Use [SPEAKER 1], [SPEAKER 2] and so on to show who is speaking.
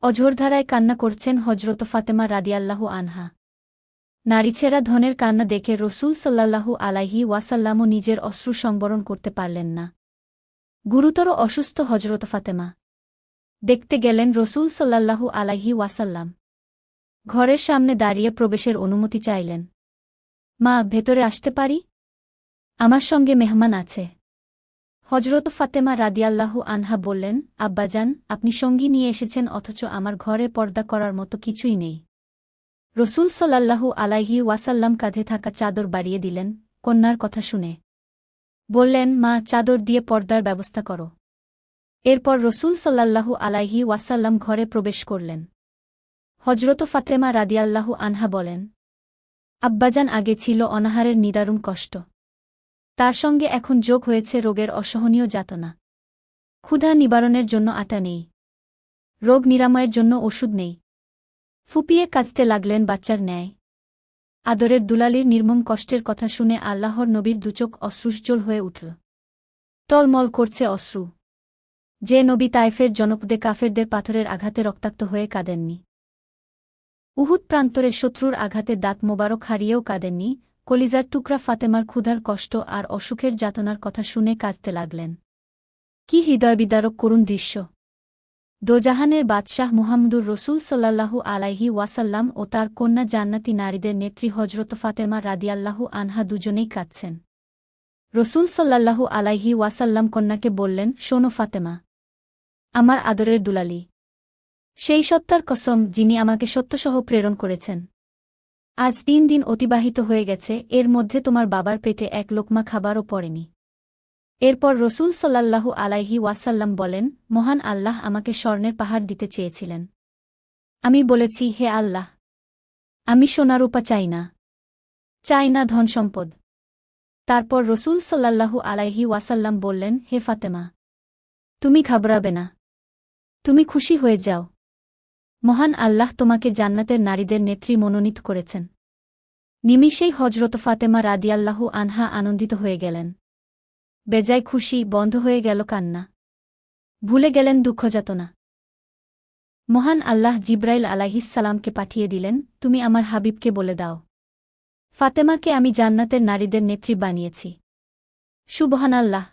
[SPEAKER 1] অঝোরধারায় কান্না করছেন হজরত ফাতেমা রাদিয়াল্লাহু আনহা। নারীছেরা ধনের কান্না দেখে রসুল সাল্লাল্লাহু আলাইহি ওয়াসাল্লামও নিজের অশ্রু সংবরণ করতে পারলেন না। গুরুতর অসুস্থ হজরত ফাতেমা। দেখতে গেলেন রসুল সাল্লাল্লাহু আলাইহি ওয়াসাল্লাম। ঘরের সামনে দাঁড়িয়ে প্রবেশের অনুমতি চাইলেন। মা, ভেতরে আসতে পারি? আমার সঙ্গে মেহমান আছে। হজরত ফাতেমা রাদিয়াল্লাহু আনহা বললেন, আব্বাজান, আপনি সঙ্গী নিয়ে এসেছেন অথচ আমার ঘরে পর্দা করার মতো কিছুই নেই। রসুল সাল্লাল্লাহু আলাইহি ওয়াসাল্লাম কাঁধে থাকা চাদর বাড়িয়ে দিলেন, কন্যার কথা শুনে। বললেন, মা, চাদর দিয়ে পর্দার ব্যবস্থা করো। এরপর রসুল সাল্লাল্লাহু আলাইহি ওয়াসাল্লাম ঘরে প্রবেশ করলেন। হজরত ফাতেমা রাদিয়াল্লাহু আনহা বলেন, আব্বাজান, আগে ছিল অনাহারের নিদারুণ কষ্ট। তার সঙ্গে এখন যোগ হয়েছে রোগের অসহনীয় যাতনা। ক্ষুধা নিবারণের জন্য আটা নেই। রোগ নিরাময়ের জন্য ওষুধ নেই। ফুপিয়ে কাঁদতে লাগলেন বাচ্চার ন্যায়। আদরের দুলালির নির্মম কষ্টের কথা শুনে আল্লাহর নবীর দুচোখ অশ্রুজ্জ্বল হয়ে উঠল। টলমল করছে অশ্রু। যে নবী তাইফের জনপদে কাফেরদের পাথরের আঘাতে রক্তাক্ত হয়ে কাঁদেননি। উহুদ প্রান্তরে শত্রুর আঘাতে দাঁত মোবারক হারিয়েও কাঁদেননি কলিজার টুকরা ফাতেমার ক্ষুধার কষ্ট আর অসুখের যাতনার কথা শুনে কাঁদতে লাগলেন। কি হৃদয়বিদারক করুণ দৃশ্য। দোজাহানের বাদশাহ মুহাম্মদুর রসুল সাল্লাল্লাহু আলাইহি ওয়াসাল্লাম ও তার কন্যা জান্নাতি নারীদের নেত্রী হজরত ফাতেমা রাদিয়াল্লাহু আনহা দুজনেই কাঁদছেন। রসুল সাল্লাল্লাহু আলাইহি ওয়াসাল্লাম কন্যাকে বললেন, শোনো ফাতেমা, আমার আদরের দুলালি, সেই সত্তার কসম যিনি আমাকে সত্যসহ প্রেরণ করেছেন। আজ তিন দিন অতিবাহিত হয়ে গেছে, এর মধ্যে তোমার বাবার পেটে এক লোকমা খাবারও পড়েনি। এরপর রসুল সাল্লাল্লাহু আলাইহি ওয়াসাল্লাম বলেন, মহান আল্লাহ আমাকে স্বর্ণের পাহাড় দিতে চেয়েছিলেন। আমি বলেছি, হে আল্লাহ, আমি সোনারূপা চাই না। চাই না ধন সম্পদ। তারপর রসুল সাল্লাল্লাহু আলাইহি ওয়াসাল্লাম বললেন, হে ফাতেমা, তুমি ঘাবড়াবে না। তুমি খুশি হয়ে যাও। মহান আল্লাহ তোমাকে জান্নাতের নারীদের নেত্রী মনোনীত করেছেন। নিমিষেই হজরত ফাতেমা রাদিয়াল্লাহু আনহা আনন্দিত হয়ে গেলেন। বেজায় খুশি, বন্ধ হয়ে গেল কান্না। ভুলে গেলেন দুঃখযাতনা মহান আল্লাহ জিব্রাইল আলাহিসাল্লামকে পাঠিয়ে দিলেন, তুমি আমার হাবিবকে বলে দাও। ফাতেমাকে আমি জান্নাতের নারীদের নেত্রী বানিয়েছি। সুবহান আল্লাহ